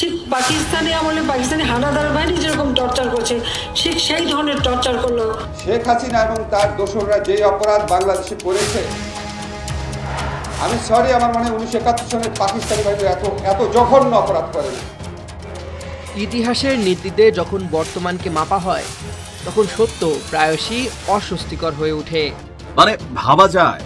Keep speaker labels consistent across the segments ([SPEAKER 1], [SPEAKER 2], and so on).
[SPEAKER 1] ঠিক পাকিস্তানি আমলে পাকিস্তানি হানাদার বাহিনী যেরকম টর্চার করছে ঠিক সেই ধরনের টর্চার করল।
[SPEAKER 2] শেখ হাসিনা এবং তার দোসররা যে অপরাধ বাংলাদেশে করেছে আমি সরি আমার মনে হয় উনিশশো একাত্তর সনের পাকিস্তানি বাহিনী এত এত জঘন্য অপরাধ করেনি
[SPEAKER 3] ইতিহাসের নীতিতে যখন বর্তমানকে মাপা হয় তখন সত্য প্রায়শই অস্বস্তিকর হয়ে ওঠে।
[SPEAKER 4] মানে ভাবা যায়।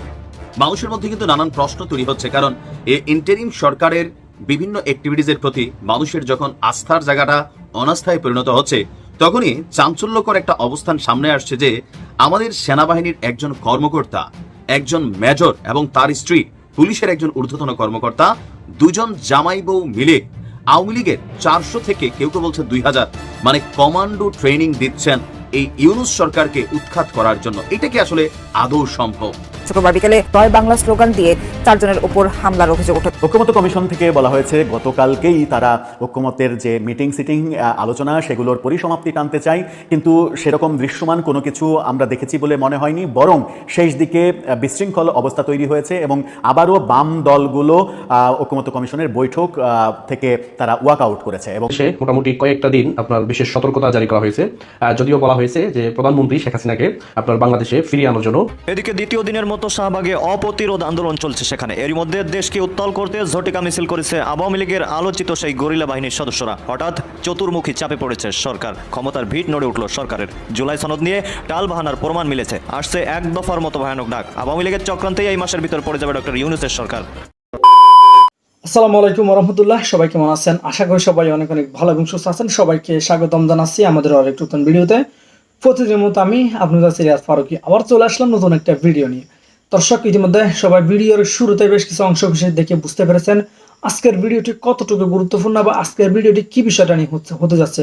[SPEAKER 4] মানুষের মধ্যে কিন্তু নানান প্রশ্ন তৈরি হচ্ছে কারণ এই ইন্টারিম সরকারের বিভিন্ন অ্যাক্টিভিটিজের প্রতি মানুষের যখন আস্থার জায়গাটা অনাস্থায় পরিণত হচ্ছে, তখনই চাঞ্চল্যকর একটা অবস্থান সামনে আসছে যে আমাদের সেনাবাহিনীর একজন কর্মকর্তা, একজন মেজর এবং তার স্ত্রী, পুলিশের একজন ঊর্ধ্বতন কর্মকর্তা, দুজন জামাই বউ মিলে আওয়ামী লীগের চারশো থেকে কেউ কেউ বলছে দুই হাজার মানে কমান্ডো ট্রেনিং দিচ্ছেন এই ইউনুস সরকারকে উৎখাত করার জন্য। এটা কি আসলে আদৌ সম্ভব?
[SPEAKER 5] শুক্রবার বিকেলে জয় বাংলা স্লোগান দিয়ে চারজনের উপর হামলার অভিযোগ ওঠে।
[SPEAKER 6] ঐক্যমত্য কমিশন থেকে বলা হয়েছে গতকালকেই তারা ঐক্যমত্যের যে মিটিং সিটিং আলোচনা সেগুলোর পরিসমাপ্তি টানতে চাই কিন্তু সেরকম দৃশ্যমান কোনো কিছু আমরা দেখেছি বলে মনে হয়নি। বরং শেষ দিকে বিশৃঙ্খল অবস্থা তৈরি হয়েছে এবং আবারও বাম দলগুলো আহ, ঐক্যমত্য কমিশনের বৈঠক আহ, থেকে তারা ওয়াক আউট করেছে এবং
[SPEAKER 7] দেশে মোটামুটি কয়েকটা দিন আপনার বিশেষ সতর্কতা জারি করা হয়েছে। আহ, যদিও বলা হয়েছে যে প্রধানমন্ত্রী শেখ হাসিনাকে আপনার বাংলাদেশে ফিরিয়ে আনার জন্য।
[SPEAKER 8] এদিকে দ্বিতীয় দিনের মতো শাহবাগে অপ্রতিরোধ আন্দোলন চলছে সেখানে। এরই মধ্যে দেশকে উত্তল করতে ঝটিকা মিছিল করেছে আওয়ামী লীগের আলোচিত সেই গরিলা বাহিনীর সদস্যরা। হঠাৎ চতুর্মুখী চাপে পড়েছে সরকার। ক্ষমতার ভিট নড়ে উঠল সরকারের। জুলাই সনদ নিয়ে টাল বাহানার প্রমাণ মিলেছে। আসছে এক দফার মতো ভয়ানক ডাক। আওয়ামী লীগের চক্রান্তেই এই মাসের ভিতর পড়ে যাবে ডক্টর ইউনুসের সরকার।
[SPEAKER 9] আসসালামু আলাইকুম রহমতুল্লাহ সবাই কেমন আছেন? আশা করি সবাই অনেক অনেক ভালো এবং সুস্থ আছেন। সবাইকে স্বাগতম জানাচ্ছি আমাদের আরেক নতুন ভিডিওতে। প্রতিদিনের মতো আমি আপনাদের সিরিয়াস ফারুকি আবার চলে আসলাম নতুন একটা ভিডিও নিয়ে। দর্শক, ইতিমধ্যে সবাই ভিডিওর শুরুতে বেশ কিছু অংশ বিশেষ দেখে বুঝতে পেরেছেন আজকের ভিডিওটি কতটুকু গুরুত্বপূর্ণ বা আজকের ভিডিওটি কি বিষয়টা নিয়ে হচ্ছে, হতে যাচ্ছে।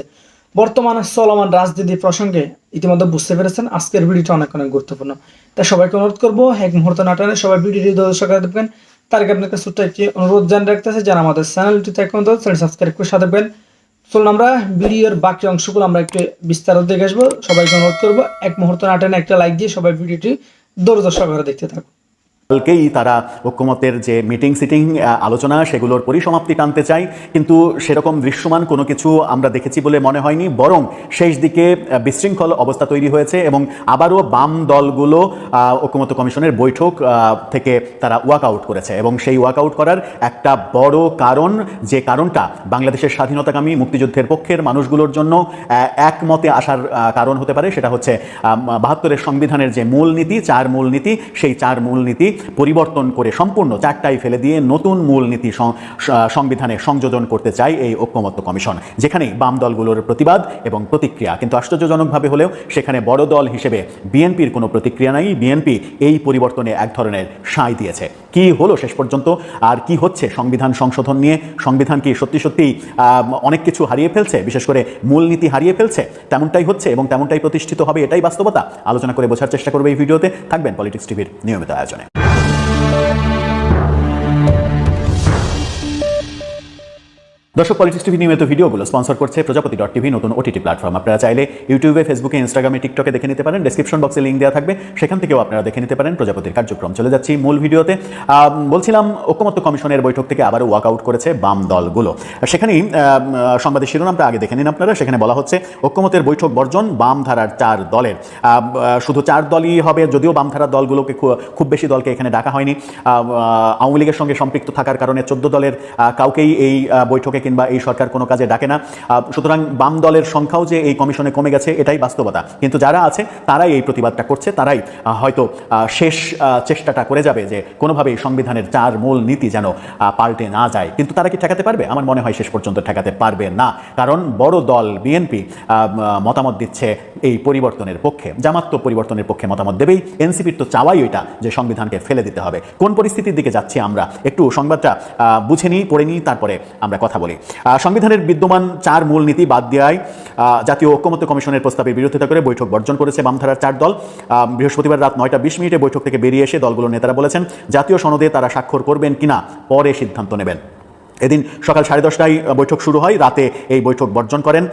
[SPEAKER 9] বর্তমানে চলমান রাজনীতি প্রসঙ্গে ইতিমধ্যে বুঝতে পেরেছেন আজকের ভিডিওটা অনেক অনেক গুরুত্বপূর্ণ। তাই সবাইকে অনুরোধ করব, এক মুহূর্ত নাটানে সবাই ভিডিওটি দর্শক দেখবেন। তার আগে আপনাকে ছোট্ট একটি অনুরোধ জানিয়ে রাখতেছে যারা আমাদের চ্যানেলটিতে এখন চ্যানেল সাবস্ক্রাইব করে সাথে চলুন আমরা ভিডিওর বাকি অংশগুলো আমরা একটু বিস্তারিত দেখে আসব। সবাইকে অনুরোধ করব, এক মুহূর্ত নাটানে একটা লাইক দিয়ে সবাই ভিডিওটি দূরদর্শক সহকারে দেখতে থাকুন।
[SPEAKER 6] কালকেই তারা ঐক্যমতের যে মিটিং সিটিং আলোচনা সেগুলোর পরিসমাপ্তি টানতে চাই কিন্তু সেরকম দৃশ্যমান কোনো কিছু আমরা দেখেছি বলে মনে হয়নি। বরং শেষ দিকে বিশৃঙ্খল অবস্থা তৈরি হয়েছে এবং আবারও বাম দলগুলো আহ, ঐক্যমত্য কমিশনের বৈঠক থেকে তারা ওয়াক আউট করেছে। এবং সেই ওয়াক আউট করার একটা বড় কারণ যে কারণটা বাংলাদেশের স্বাধীনতাকামী মুক্তিযুদ্ধের পক্ষের মানুষগুলোর জন্য একমতে আসার কারণ হতে পারে। সেটা হচ্ছে বাহাত্তরের সংবিধানের যে মূল নীতি চার মূল নীতি সেই চার মূলনীতি পরিবর্তন করে সম্পূর্ণ চারটাই ফেলে দিয়ে নতুন মূলনীতি সংবিধানে সংযোজন করতে চায় এই ঐক্যমত্য কমিশন যেখানে বাম দলগুলোর প্রতিবাদ এবং প্রতিক্রিয়া, কিন্তু আশ্চর্যজনকভাবে হলেও সেখানে বড় দল হিসেবে বিএনপির কোনো প্রতিক্রিয়া নাই। বিএনপি এই পরিবর্তনে এক ধরনের সাঁই দিয়েছে। কি হলো শেষ পর্যন্ত? আর কি হচ্ছে সংবিধান সংশোধন নিয়ে? সংবিধান কি সত্যি সত্যি অনেক কিছু হারিয়ে ফেলছে? বিশেষ করে মূলনীতি হারিয়ে ফেলছে? তেমনটাই হচ্ছে এবং তেমনটাই প্রতিষ্ঠিত হবে, এটাই বাস্তবতা? আলোচনা করে বোঝার চেষ্টা করবে এই ভিডিওতে। থাকবেন পলিটিক্স টিভির নিয়মিত আয়োজনে। Thank you. দর্শক পলিটিক্স টিভি নিয়মিত ভিডিওগুলো স্পন্সর করছে প্রজাপতি ডট টিভি নতুন ওটিটি প্ল্যাটফর্ম আপনারা চাইলে ইউটিউবে ফেসবুকে ইনস্টাগ্রামে টিকটকে দেখে নিতে পারেন। ডেসক্রিপশন বক্সে লিঙ্ক দেওয়া থাকবে। সেখান থেকেও আপনারা দেখে নিতে পারেন প্রজাপতির কার্যক্রম। চলে যাচ্ছি মূল ভিডিওতে। বলছিলাম ঐক্যমত্য কমিশনের বৈঠক থেকে আবারও ওয়াক আউট করেছে বাম দলগুলো। সেখানেই সংবাদের শিরোনামটা আগে দেখে নিন আপনারা। সেখানে বলা হচ্ছে ঐক্যমতের বৈঠক বর্জন বাম ধারার চার দলের। শুধু চার দলই হবে, যদিও বাম ধারার দলগুলোকে খুব বেশি দলকে এখানে ডাকা হয়নি। আওয়ামী লীগের সঙ্গে সম্পৃক্ত থাকার কারণে চোদ্দ দলের কাউকেই এই বৈঠকে কিংবা এই সরকার কোনো কাজে ডাকে না। সুতরাং বাম দলের সংখ্যাও যে এই কমিশনে কমে গেছে, এটাই বাস্তবতা। কিন্তু যারা আছে, তারাই এই প্রতিবাদটা করছে, তারাই হয়তো শেষ চেষ্টাটা করে যাবে যে কোনোভাবেই সংবিধানের চার মূল নীতি যেন পাল্টে না যায়। কিন্তু তারা কি ঠেকাতে পারবে? আমার মনে হয় শেষ পর্যন্ত ঠেকাতে পারবে না। কারণ বড় দল, বিএনপি মতামত দিচ্ছে এই পরিবর্তনের পক্ষে জামাত পরিবর্তনের পক্ষে মতামত দেবেই। এনসিপির তো চাওয়াই ওইটা যে সংবিধানকে ফেলে দিতে হবে। কোন পরিস্থিতির দিকে যাচ্ছি আমরা? একটু সংবাদটা বুঝে নিই, পড়ে নিই, তারপরে আমরা কথা বলি। সংবিধানের বিদ্যমান চার মূলনীতি বাদ দেওয়ায় জাতীয় ঐক্যমত্য কমিশনের প্রস্তাবের বিরোধিতা করে বৈঠক বর্জন করেছে বামধারার চার দল। বৃহস্পতিবার রাত নয়টা বিশ মিনিটে বৈঠক থেকে বেরিয়ে এসে দলগুলোর নেতারা বলেছেন, জাতীয় সনদে তারা স্বাক্ষর করবেন কিনা, পরে সিদ্ধান্ত নেবেন। এদিন সকাল সাড়ে দশটায় বৈঠক শুরু হয়। রাতে এই বৈঠক বর্জন করেন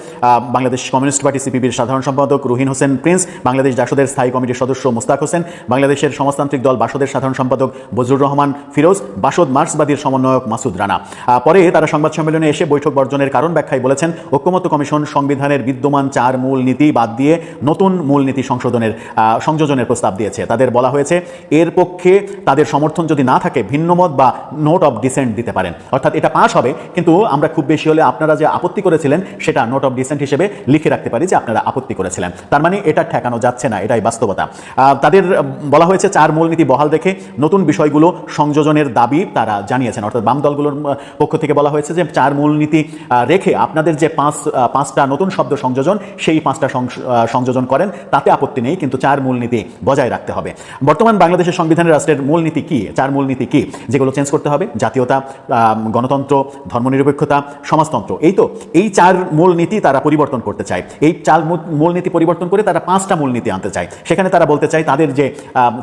[SPEAKER 6] বাংলাদেশ কমিউনিস্ট পার্টি সিপিবির সাধারণ সম্পাদক রুহিন হোসেন প্রিন্স, বাংলাদেশ জাসদের স্থায়ী কমিটির সদস্য মুস্তাক হোসেন, বাংলাদেশের সমাজতান্ত্রিক দল বাসদের সাধারণ সম্পাদক বজরুর রহমান ফিরোজ, বাসদ মার্ক্সবাদীর সমন্বয়ক মাসুদ রানা। পরে তারা সংবাদ সম্মেলনে এসে বৈঠক বর্জনের কারণ ব্যাখ্যায় বলেছেন, ঐক্যমত্য কমিশন সংবিধানের বিদ্যমান চার মূল নীতি বাদ দিয়ে নতুন মূল নীতি সংশোধনের সংযোজনের প্রস্তাব দিয়েছে। তাদের বলা হয়েছে, এর পক্ষে তাদের সমর্থন যদি না থাকে, ভিন্নমত বা নোট অফ ডিসেন্ট দিতে পারেন। অর্থাৎ এটা পাস হবে কিন্তু আমরা খুব বেশি হলে আপনারা যে আপত্তি করেছিলেন সেটা নোট অফ ডিসেন্ট হিসেবে লিখে রাখতে পারি যে আপনারা আপত্তি করেছিলেন। তার মানে এটা ঠেকানো যাচ্ছে না এটাই বাস্তবতা। তাদের বলা হয়েছে চার মূলনীতি বহাল রেখে নতুন বিষয়গুলো সংযোজনের দাবি তারা জানিয়েছেন। অর্থাৎ বাম দলগুলোর পক্ষ থেকে বলা হয়েছে যে চার মূলনীতি রেখে আপনাদের যে পাঁচ পাঁচটা নতুন শব্দ সংযোজন সেই পাঁচটা সংযোজন করেন তাতে আপত্তি নেই কিন্তু চার মূলনীতি বজায় রাখতে হবে। বর্তমান বাংলাদেশের সংবিধানের রাষ্ট্রের মূলনীতি কি? চার মূলনীতি কি? যেগুলো চেঞ্জ করতে হবে জাতীয়তা আহ, গণতন্ত্র ধর্মনিরপেক্ষতা সমাজতন্ত্র। এই তো, এই চার মূল নীতি তারা পরিবর্তন করতে চায়। এই চার মূল- মূলনীতি পরিবর্তন করে তারা পাঁচটা মূল নীতি আনতে চায়। সেখানে তারা বলতে চায়, তাদের যে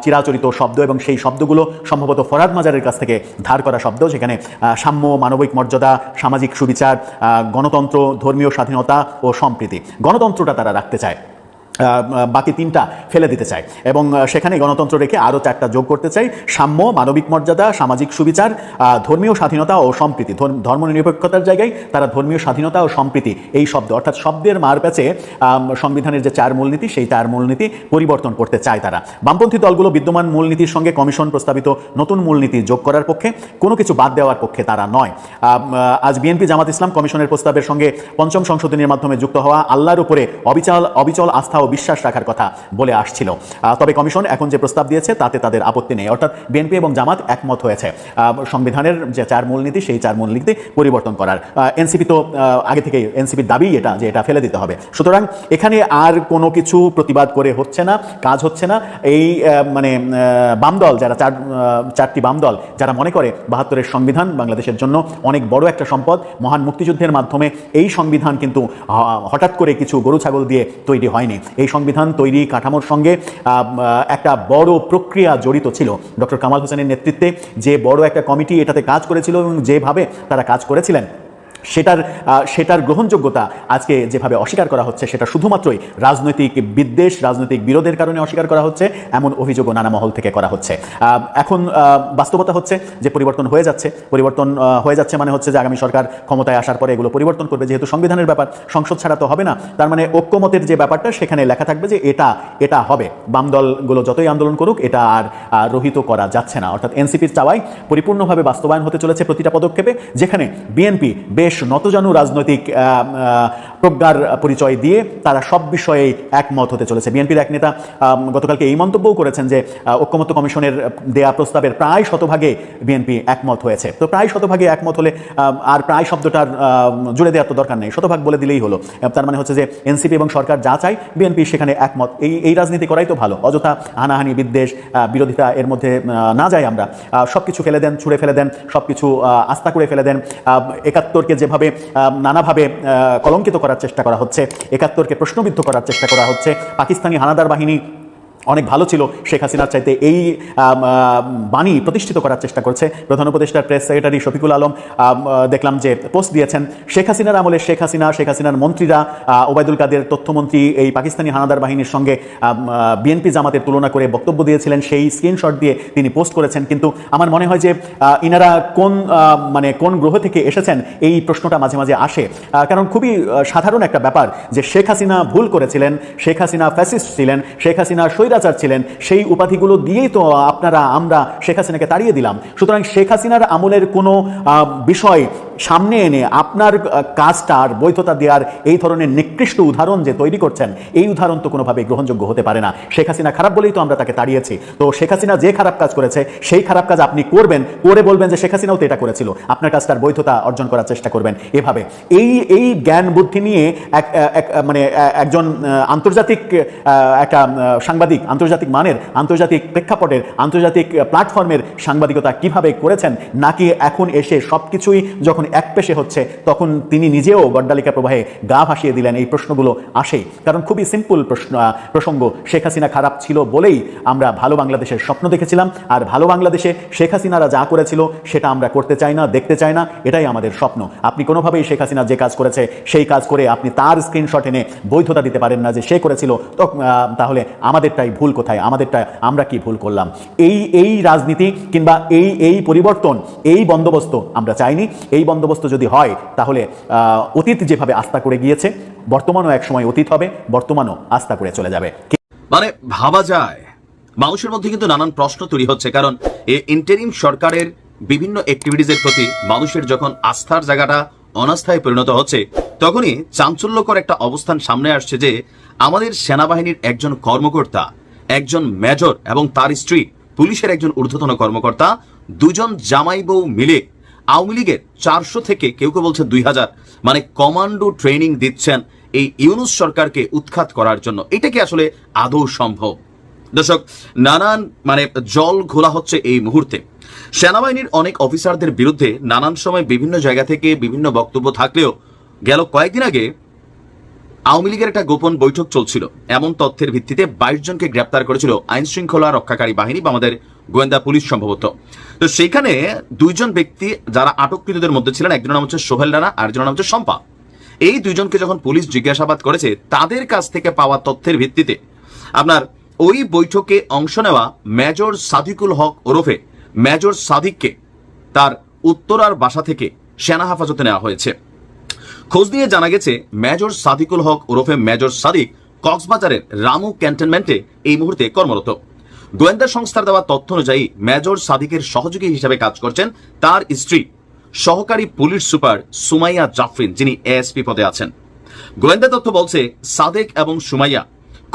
[SPEAKER 6] চিরাচরিত শব্দ এবং সেই শব্দগুলো সম্ভবত ফরাদ মাজারের কাছ থেকে ধার করা শব্দ সেখানে সাম্য, মানবিক মর্যাদা, সামাজিক সুবিচার গণতন্ত্র, ধর্মীয় স্বাধীনতা ও সম্প্রীতি। গণতন্ত্রটা তারা রাখতে চায়। বাকি তিনটা ফেলে দিতে চায়। এবং সেখানে গণতন্ত্র রেখে আরও চারটা যোগ করতে চাই সাম্য, মানবিক মর্যাদা, সামাজিক সুবিচার ধর্মীয় স্বাধীনতা ও সম্প্রীতি। ধর্ম- ধর্মনিরপেক্ষতার জায়গায় তারা ধর্মীয় স্বাধীনতা ও সম্প্রীতি, এই শব্দ, অর্থাৎ শব্দের মার প্যাচে সংবিধানের যে চার মূলনীতি, সেই চার মূলনীতি পরিবর্তন করতে চায় তারা। বামপন্থী দলগুলো বিদ্যমান মূলনীতির সঙ্গে কমিশন প্রস্তাবিত নতুন মূলনীতি যোগ করার পক্ষে কোনো কিছু বাদ দেওয়ার পক্ষে তারা নয়। আজ বিএনপি জামাত ইসলাম কমিশনের প্রস্তাবের সঙ্গে পঞ্চম সংশোধনীর মাধ্যমে যুক্ত হওয়া আল্লাহর উপরে অবিচল অবিচল আস্থা ও বিশ্বাস রাখার কথা বলে আসছিল। তবে কমিশন এখন যে প্রস্তাব দিয়েছে, তাতে তাদের আপত্তি নেই। অর্থাৎ বিএনপি এবং জামাত একমত হয়েছে। সংবিধানের যে চার মূলনীতি সেই চার মূলনীতি পরিবর্তন করার। এনসিপি তো আগে থেকে এনসিপির দাবি এটা, যে এটা ফেলে দিতে হবে। সুতরাং এখানে আর কোনো কিছু প্রতিবাদ করে হচ্ছে না, কাজ হচ্ছে না। এই মানে বাম দল যারা চার চারটি বাম দল যারা মনে করে বাহাত্তরের সংবিধান বাংলাদেশের জন্য অনেক বড় একটা সম্পদ, মহান মুক্তিযুদ্ধের মাধ্যমে এই সংবিধান কিন্তু হঠাৎ করে কিছু গরু ছাগল দিয়ে তৈরি হয়নি। এই সংবিধান তৈরি কাঠামোর সঙ্গে একটা বড় প্রক্রিয়া জড়িত ছিল। ডক্টর কামাল হোসেনের নেতৃত্বে যে বড় একটা কমিটি এটাতে কাজ করেছিল এবং যেভাবে তারা কাজ করেছিলেন সেটার সেটার গ্রহণযোগ্যতা আজকে যেভাবে অস্বীকার করা হচ্ছে, সেটা শুধুমাত্রই রাজনৈতিক বিদ্বেষ, রাজনৈতিক বিরোধের কারণে অস্বীকার করা হচ্ছে, এমন অভিযোগও নানা মহল থেকে করা হচ্ছে। এখন বাস্তবতা হচ্ছে যে পরিবর্তন হয়ে যাচ্ছে। পরিবর্তন হয়ে যাচ্ছে মানে হচ্ছে যে আগামী সরকার ক্ষমতায় আসার পরে এগুলো পরিবর্তন করবে, যেহেতু সংবিধানের ব্যাপার, সংসদ ছাড়া তো হবে না। তার মানে ঐক্যমতের যে ব্যাপারটা, সেখানে লেখা থাকবে যে এটা এটা হবে। বাম দলগুলো যতই আন্দোলন করুক, এটা আর রহিত করা যাচ্ছে না। অর্থাৎ এনসিপির চাওয়ায় পরিপূর্ণভাবে বাস্তবায়ন হতে চলেছে প্রতিটা পদক্ষেপে, যেখানে বিএনপি বেশ নতজানু রাজনৈতিক প্রজ্ঞার পরিচয় দিয়ে তারা সব বিষয়েই একমত হতে চলেছে। বিএনপির এক নেতা গতকালকে এই মন্তব্যও করেছেন যে ঐক্যমত্য কমিশনের দেয়া প্রস্তাবের প্রায় শতভাগে বিএনপি একমত হয়েছে। তো প্রায় শতভাগে একমত হলে আর প্রায় শব্দটার জুড়ে দেওয়ার তো দরকার নেই। শতভাগ বলে দিলেই হলো। তার মানে হচ্ছে যে, এনসিপি এবং সরকার যা চায়, বিএনপি সেখানে একমত। এই এই রাজনীতি করাই তো ভালো। অযথা হানাহানি, বিদ্বেষ বিরোধিতা এর মধ্যে না যাই আমরা। সব কিছু ফেলে দেন, ছুঁড়ে ফেলে দেন সব কিছু আস্থা করে ফেলে দেন। একাত্তরকে যেভাবে নানাভাবে কলঙ্কিত করার চেষ্টা করা হচ্ছে একাত্তরকে প্রশ্নবিদ্ধ করার চেষ্টা করা হচ্ছে। পাকিস্তানি হানাদার বাহিনী অনেক ভালো ছিল শেখ হাসিনার চাইতে এই বাণী প্রতিষ্ঠিত করার চেষ্টা করছে। প্রধান উপদেষ্টার প্রেস সেক্রেটারি শফিকুল আলম দেখলাম যে পোস্ট দিয়েছেন। শেখ হাসিনার আমলে শেখ হাসিনা, শেখ হাসিনার মন্ত্রীরা ওবায়দুল কাদের তথ্যমন্ত্রী, এই পাকিস্তানি হানাদার বাহিনীর সঙ্গে বিএনপি জামাতের তুলনা করে বক্তব্য দিয়েছিলেন, সেই স্ক্রিনশট দিয়ে তিনি পোস্ট করেছেন। কিন্তু আমার মনে হয় যে ইনারা কোন মানে কোন গ্রহ থেকে এসেছেন, এই প্রশ্নটা মাঝে মাঝে আসে। কারণ খুবই সাধারণ একটা ব্যাপার যে শেখ হাসিনা ভুল করেছিলেন, শেখ হাসিনা ফ্যাসিস্ট ছিলেন, শেখ হাসিনা স্বৈরাচার ছিলেন, সেই উপাধিগুলো দিয়েই তো আপনারা, আমরা শেখ হাসিনাকে তাড়িয়ে দিলাম। সুতরাং শেখ হাসিনার আমলের কোনো বিষয় সামনে এনে আপনার কাজটার বৈধতা দেওয়ার এই ধরনের নিকৃষ্ট উদাহরণ যে তৈরি করছেন, এই উদাহরণ তো কোনোভাবে গ্রহণযোগ্য হতে পারে না। শেখ হাসিনা খারাপ বলেই তো আমরা তাকে তাড়িয়েছি। তো শেখ হাসিনা যে খারাপ কাজ করেছে, সেই খারাপ কাজ আপনি করবেন, করে বলবেন যে শেখ হাসিনাও তো এটা করেছিল। আপনার কাজটার বৈধতা অর্জন করার চেষ্টা করবেন। এভাবে এই এই জ্ঞান বুদ্ধি নিয়ে এক এক মানে একজন আন্তর্জাতিক একটা সাংবাদিক, আন্তর্জাতিক মানের, আন্তর্জাতিক প্রেক্ষাপটের, আন্তর্জাতিক প্ল্যাটফর্মের সাংবাদিকতা কীভাবে করেছেন, নাকি এখন এসে সব কিছুই যখন যখন এক পেশে হচ্ছে, তখন তিনি নিজেও গড্ডালিকা প্রবাহে গা ভাসিয়ে দিলেন, এই প্রশ্নগুলো আসেই কারণ খুবই সিম্পল প্রশ্ন প্রসঙ্গ। শেখ হাসিনা খারাপ ছিল বলেই আমরা ভালো বাংলাদেশের স্বপ্ন দেখেছিলাম, আর ভালো বাংলাদেশে শেখ হাসিনারা যা করেছিল সেটা আমরা করতে চাই না, দেখতে চাই না, এটাই আমাদের স্বপ্ন। আপনি কোনোভাবেই শেখ হাসিনা যে কাজ করেছে, সেই কাজ করে আপনি তার স্ক্রিনশট এনে বৈধতা দিতে পারেন না যে সে করেছিল তাহলে আমাদেরটাই ভুল কোথায়? আমাদেরটা আমরা কি ভুল করলাম? এই এই রাজনীতি কিংবা এই এই পরিবর্তন, এই বন্দোবস্ত আমরা চাইনি। এই বন্দোবস্ত যদি হয়, তাহলে অতীত যেভাবে আস্থা করে গিয়েছে, বর্তমানও এক সময় অতীত হবে, বর্তমানও আস্থা করে চলে যাবে।
[SPEAKER 4] মানে ভাবা যায়। মানুষের মধ্যে কিন্তু নানান প্রশ্ন তৈরি হচ্ছে, কারণ এই ইন্টারিম সরকারের বিভিন্ন অ্যাক্টিভিটিজের প্রতি মানুষের যখন আস্থার জায়গাটা অনাস্থায় পরিণত হচ্ছে, তখনই চাঞ্চল্যকর একটা অবস্থান সামনে আসছে যে, আমাদের সেনাবাহিনীর একজন কর্মকর্তা, একজন মেজর এবং তার স্ত্রী, পুলিশের একজন ঊর্ধ্বতন কর্মকর্তা, দুজন জামাই বউ মিলে আওয়ামী লীগের চারশো থেকে কেউ কেউ বলছে দুই হাজার মানে কমান্ডো ট্রেনিং দিচ্ছেন এই ইউনুস সরকারকে উৎখাত করার জন্য। এটা কি আসলে আদৌ সম্ভব? দর্শক, নানান মানে জল ঘোলা হচ্ছে এই মুহূর্তে। সেনাবাহিনীর অনেক অফিসারদের বিরুদ্ধে নানান সময় বিভিন্ন জায়গা থেকে বিভিন্ন বক্তব্য থাকলেও গেল কয়েকদিন আগে আওয়ামী লীগের একটা গোপন বৈঠক চলছিল। এমন তথ্যের ভিত্তিতে বাইশ জনকে গ্রেপ্তার করেছিল আইন শৃঙ্খলা রক্ষাকারী বাহিনী বা আমাদের গোয়েন্দা পুলিশ সম্ভবত। তো সেইখানে দুইজন ব্যক্তি যারা আটককৃতদের মধ্যে ছিলেন, একজনের নাম হচ্ছে সোহেল রানা আর একজনের নাম হচ্ছে শম্পা। এই দুইজনকে যখন পুলিশ জিজ্ঞাসাবাদ করেছে, তাদের কাছ থেকে পাওয়া তথ্যের ভিত্তিতে আপনার ওই বৈঠকে অংশ নেওয়া মেজর সাদিকুল হক ওরফে মেজর সাদিককে তার উত্তরার বাসা থেকে সেনা হেফাজতে নেওয়া হয়েছে। খোঁজ নিয়ে জানা গেছে, মেজর সাদিকুল হক ওরফে মেজর সাদিক কক্সবাজারের রামু ক্যান্টনমেন্টে এই মুহূর্তে কর্মরত। গোয়েন্দা সংস্থার দেওয়া তথ্য অনুযায়ী, মেজর সাদিকের সহযোগী হিসেবে কাজ করছেন তার স্ত্রী, সহকারী পুলিশ সুপার সুমাইয়া জাফরিন, যিনি এএসপি পদে আছেন। গোয়েন্দা তথ্য বলছে, সাদেক এবং সুমাইয়া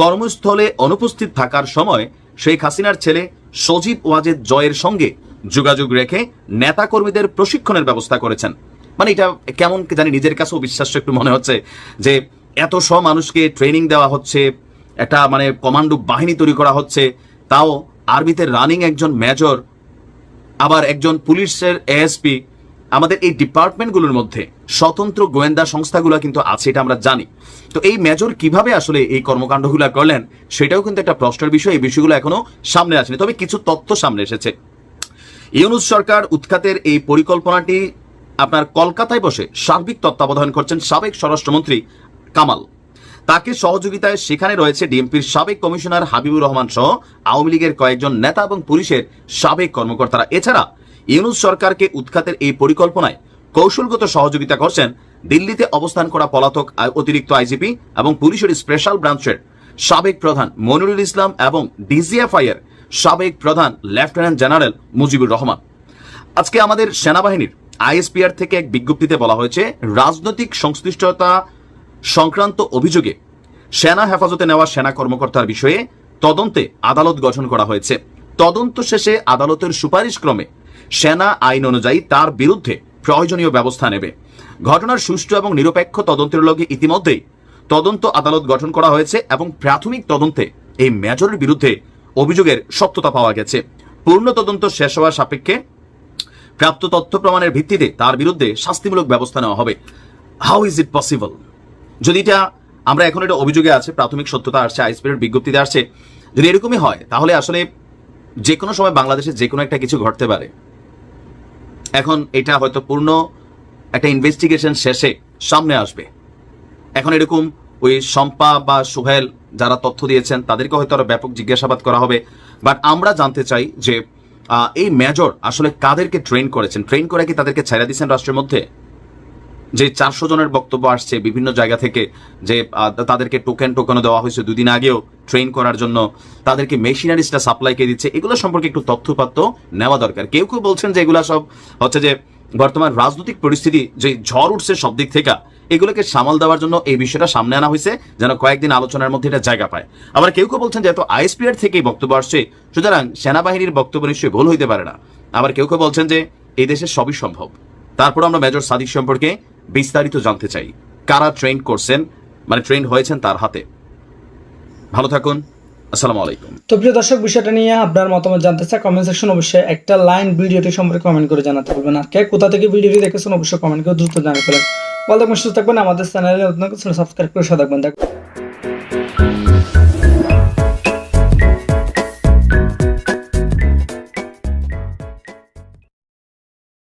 [SPEAKER 4] কর্মস্থলে অনুপস্থিত থাকার সময় শেখ হাসিনার ছেলে সজীব ওয়াজেদ জয়ের সঙ্গে যোগাযোগ রেখে নেতাকর্মীদের প্রশিক্ষণের ব্যবস্থা করেছেন। মানে এটা কেমন জানি নিজের কাছেও বিশ্বাস একটু মনে হচ্ছে যে এত সব মানুষকে ট্রেনিং দেওয়া হচ্ছে, একটা মানে কমান্ডো বাহিনী তৈরি করা হচ্ছে তাও আর্মিতে রানিং একজন মেজর আবার একজন পুলিশের এএসপি আমাদের এই ডিপার্টমেন্টগুলোর মধ্যে স্বতন্ত্র গোয়েন্দা সংস্থাগুলো কিন্তু আছে, এটা আমরা জানি। তো এই মেজর কীভাবে আসলে এই কর্মকাণ্ডগুলো করলেন, সেটাও কিন্তু একটা প্রশ্নের বিষয়, এই বিষয়গুলো এখনও সামনে আসেনি। তবে কিছু তথ্য সামনে এসেছে। ইউনুস সরকার উৎখাতের এই পরিকল্পনাটি আপনার কলকাতায় বসে সার্বিক তত্ত্বাবধান করছেন সাবেক স্বরাষ্ট্রমন্ত্রী কামাল। তাকে সহযোগিতায় সেখানে রয়েছে ডিএমপির সাবেক কমিশনার হাবিবুর রহমান সহ আওয়ামী লীগের কয়েকজন নেতা এবং পুলিশের সাবেক কর্মকর্তারা। এছাড়া ইউনুস সরকারকে উৎখাতের এই পরিকল্পনায় কৌশলগত সহযোগিতা করছেন দিল্লিতে অবস্থান করা পলাতক অতিরিক্ত আইজিপি এবং পুলিশের স্পেশাল ব্রাঞ্চের সাবেক প্রধান মনিরুল ইসলাম এবং ডিজিএফআই এর সাবেক প্রধান লেফটেন্যান্ট জেনারেল মুজিবুর রহমান। আজকে আমাদের সেনাবাহিনীর আইএসপিআর থেকে এক বিজ্ঞপ্তিতে বলা হয়েছে, রাজনৈতিক সংশ্লিষ্টতা সংক্রান্ত অভিযোগে সেনা হেফাজতে নেওয়া সেনা কর্মকর্তার বিষয়ে তদন্তে আদালত গঠন করা হয়েছে। তদন্ত শেষে আদালতের সুপারিশ ক্রমে সেনা আইন অনুযায়ী তার বিরুদ্ধে প্রয়োজনীয় ব্যবস্থা নেবে। ঘটনার সুষ্ঠু এবং নিরপেক্ষ তদন্তের লগে ইতিমধ্যেই তদন্ত আদালত গঠন করা হয়েছে এবং প্রাথমিক তদন্তে এই মেজরের বিরুদ্ধে অভিযোগের সত্যতা পাওয়া গেছে। পূর্ণ তদন্ত শেষ হওয়ার সাপেক্ষে প্রাপ্ত তথ্য প্রমাণের ভিত্তিতে তার বিরুদ্ধে শাস্তিমূলক ব্যবস্থা নেওয়া হবে। হাউ ইজ ইট পসিবল যদি এটা আমরা এখন এটা অভিযোগে আছে, প্রাথমিক সত্যতা আসছে আইসপির বিজ্ঞপ্তিতে আসছে। যদি এরকমই হয়, তাহলে আসলে যে কোনো সময় বাংলাদেশে যে কোনো একটা কিছু ঘটতে পারে। এখন এটা হয়তো পূর্ণ একটা ইনভেস্টিগেশন শেষে সামনে আসবে। এখন এরকম ওই শম্পা বা সোহেল যারা তথ্য দিয়েছেন, তাদেরকে হয়তো আরও ব্যাপক জিজ্ঞাসাবাদ করা হবে। বাট আমরা জানতে চাই যে এই মেজর আসলে কাদেরকে ট্রেন করেছেন? ট্রেন করে কি তাদেরকে ছেড়ে দিয়েছেন রাষ্ট্রের মধ্যে? যে চারশো জনের বক্তব্য আসছে বিভিন্ন জায়গা থেকে যে তাদেরকে টোকেন টোকেনও দেওয়া হয়েছে দুদিন আগেও ট্রেন করার জন্য। তাদেরকে মেশিনারিজটা সাপ্লাই কে দিচ্ছে। এগুলো সম্পর্কে একটু তথ্যপাত্র নেওয়া দরকার। কেউ কেউ বলছেন যে এগুলা সব হচ্ছে যে, বর্তমান রাজনৈতিক পরিস্থিতি যে ঝড় উঠছে সব দিক থেকে, এগুলোকে সামাল দেওয়ার জন্য এই বিষয়টা সামনে আনা হয়েছে, যেন কয়েকদিন আলোচনার মধ্যে এটা জায়গা পায়। আবার কেউ কেউ বলছেন যে, এত আইএসপিআর থেকেই বক্তব্য আসছে, সুতরাং সেনাবাহিনীর বক্তব্য নিশ্চয়ই ভুল হইতে পারে না। আবার কেউ কেউ বলছেন যে, এই দেশে সবই সম্ভব। তারপর আমরা মেজর সাদিক সম্পর্কে বিস্তারিত জানতে চাই। কারা ট্রেন করছেন? মানে ট্রেন হয়েছেন তার হাতে। ভালো থাকুন। আসসালামু আলাইকুম।
[SPEAKER 9] তো প্রিয় দর্শক, বিষয়টা নিয়ে আপনার মতামত জানতে চাই কমেন্ট সেকশন অবশ্যই একটা লাইন ভিডিওটি সম্পর্কে কমেন্ট করে জানাতে বলবেন আর কে কোথা থেকে ভিডিওটি দেখেছেন অবশ্যই কমেন্ট করে দ্রুত জানিয়ে ফেলেন। ভালো থাকবেন, সুস্থ থাকবেন। আমাদের চ্যানেলে সাবস্ক্রাইব করে সাথে থাকবেন।